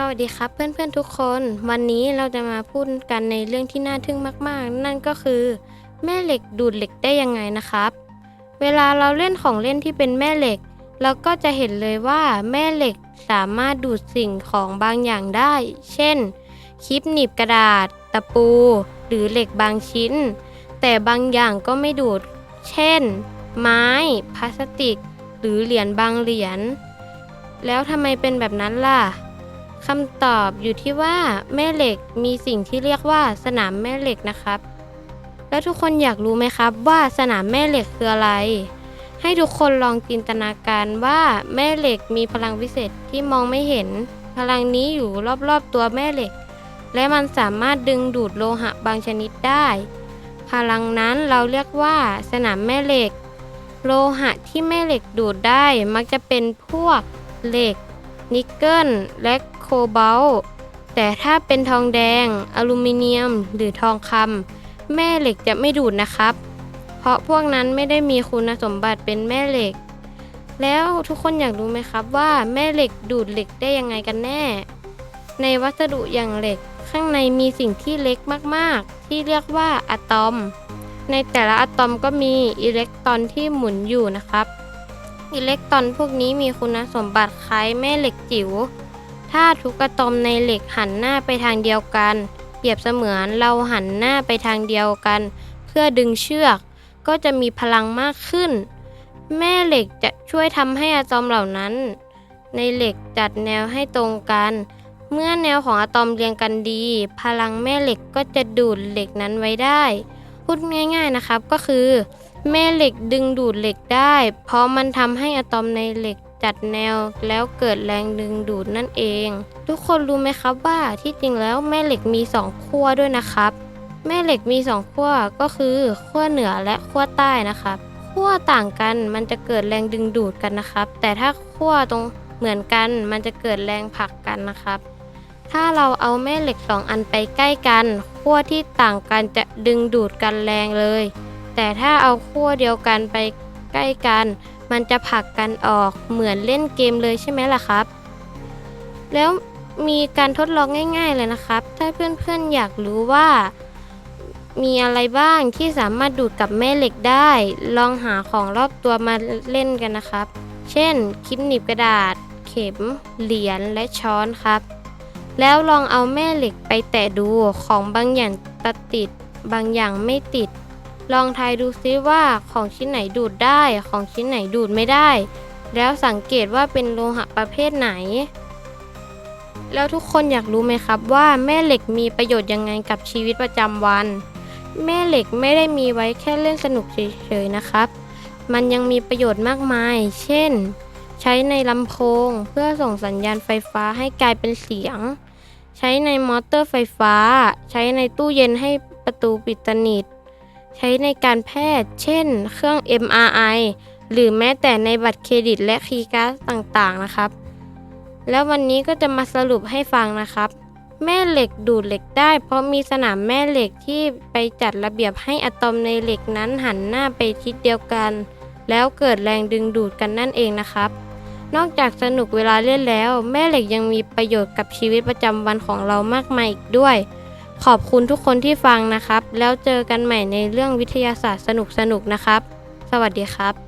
สวัสดีครับเพื่อนๆทุกคน วันนี้เราจะมาพูดกันในเรื่องที่น่าทึ่งมากๆ นั่นก็คือ แม่เหล็กดูดเหล็กได้ยังไงนะครับ เวลาเราเล่นของเล่นที่เป็นแม่เหล็ก เราก็จะเห็นเลยว่าแม่เหล็กสามารถดูดสิ่งของบางอย่างได้ เช่นคลิปหนีบกระดาษ ตะปู หรือเหล็กบางชิ้น แต่บางอย่างก็ไม่ดูด เช่น ไม้ พลาสติก หรือเหรียญบางเหรียญแล้วทำไมเป็นแบบนั้นล่ะ คำตอบอยู่ที่ว่าแม่เหล็กมีสิ่งที่เรียกว่าสนามแม่เหล็กนะครับ แล้วทุกคนอยากรู้ไหมครับว่าสนามแม่เหล็กคืออะไร ให้ทุกคนลองจินตนาการว่าแม่เหล็กมีพลังวิเศษที่มองไม่เห็น พลังนี้อยู่รอบๆตัวแม่เหล็ก และมันสามารถดึงดูดโลหะบางชนิดได้ พลังนั้นเราเรียกว่าสนามแม่เหล็ก โลหะที่แม่เหล็กดูดได้มักจะเป็นพวกเหล็กนิกเกิลและ โคบอลต์แต่ถ้าเป็นทองแดง อลูมิเนียม หรือทองคำแม่เหล็กจะไม่ดูดนะครับ เพราะพวกนั้นไม่ได้มีคุณสมบัติเป็นแม่เหล็ก แล้วทุกคนอยากรู้ไหมครับว่าแม่เหล็กดูดเหล็กได้ยังไงกันแน่ ในวัสดุอย่างเหล็กข้างในมีสิ่งที่เล็กมากๆ ที่เรียกว่าอะตอม ในแต่ละอะตอมก็มีอิเล็กตรอนที่หมุนอยู่นะครับ อิเล็กตรอนพวกนี้มีคุณสมบัติคล้ายแม่เหล็กจิ๋ว ถ้าทุกอะตอมในเหล็กหันหน้าไปทางเดียวกัน เปรียบเสมือนเราหันหน้าไปทางเดียวกัน เพื่อดึงเชือก ก็จะมีพลังมากขึ้น แม่เหล็กจะช่วยทำให้อะตอมเหล่านั้น ในเหล็กจัดแนวให้ตรงกัน เมื่อแนวของอะตอมเรียงกันดี พลังแม่เหล็กก็จะดูดเหล็กนั้นไว้ได้ พูดง่ายๆนะครับก็คือ แม่เหล็กดึงดูดเหล็กได้ เพราะมันทำให้อะตอมในเหล็ก จัดแนวแล้วเกิดแรงดึงดูดนั่นเอง ทุกคนรู้ไหมครับว่าที่จริงแล้วแม่เหล็กมีสองขั้วด้วยนะครับ แม่เหล็กมีสองขั้วก็คือขั้วเหนือและขั้วใต้นะครับ ขั้วต่างกันมันจะเกิดแรงดึงดูดกันนะครับ แต่ถ้าขั้วตรงเหมือนกันมันจะเกิดแรงผลักกันนะครับ ถ้าเราเอาแม่เหล็กสองอันไปใกล้กันขั้วที่ต่างกันจะดึงดูดกันแรงเลย แต่ถ้าเอาขั้วเดียวกันไปใกล้กัน มันจะผลักกันออกเหมือนเล่นเกมเลยใช่ไหมล่ะครับ แล้วมีการทดลองง่าย ๆเลยนะครับ ถ้าเพื่อนๆอยากรู้ว่า มีอะไรบ้างที่สามารถดูดกับแม่เหล็กได้ ลองหาของรอบตัวมาเล่นกันนะครับ เช่นคลิปหนีบกระดาษ เข็ม เหรียญและช้อนครับ แล้วลองเอาแม่เหล็กไปแตะดูของบางอย่างตติดบางอย่างไม่ติด ลองทายดูซิว่าของชิ้นไหนดูดได้ ของชิ้นไหนดูดไม่ได้ แล้วสังเกตว่าเป็นโลหะประเภทไหน แล้วทุกคนอยากรู้ไหมครับว่าแม่เหล็กมีประโยชน์ยังไงกับชีวิตประจำวัน แม่เหล็กไม่ได้มีไว้แค่เล่นสนุกเฉยๆนะครับ มันยังมีประโยชน์มากมาย เช่น ใช้ในลำโพงเพื่อส่งสัญญาณไฟฟ้าให้กลายเป็นเสียง ใช้ในมอเตอร์ไฟฟ้า ใช้ในตู้เย็นให้ประตูปิดสนิท ใช้ในการแพทย์ เช่น เครื่อง MRI หรือแม้แต่ในบัตรเครดิตและคีย์การ์ดต่างๆนะครับ แล้ววันนี้ก็จะมาสรุปให้ฟังนะครับ แม่เหล็กดูดเหล็กได้ เพราะมีสนามแม่เหล็กที่ไปจัดระเบียบให้อะตอมในเหล็กนั้นหันหน้าไปทิศเดียวกัน แล้วเกิดแรงดึงดูดกันนั่นเองนะครับนอกจากสนุกเวลาเล่นแล้ว แม่เหล็กยังมีประโยชน์กับชีวิตประจำวันของเรามากมายอีกด้วย ขอบคุณทุกคนที่ฟังนะครับ แล้วเจอกันใหม่ในเรื่องวิทยาศาสตร์สนุกๆนะครับ สวัสดีครับ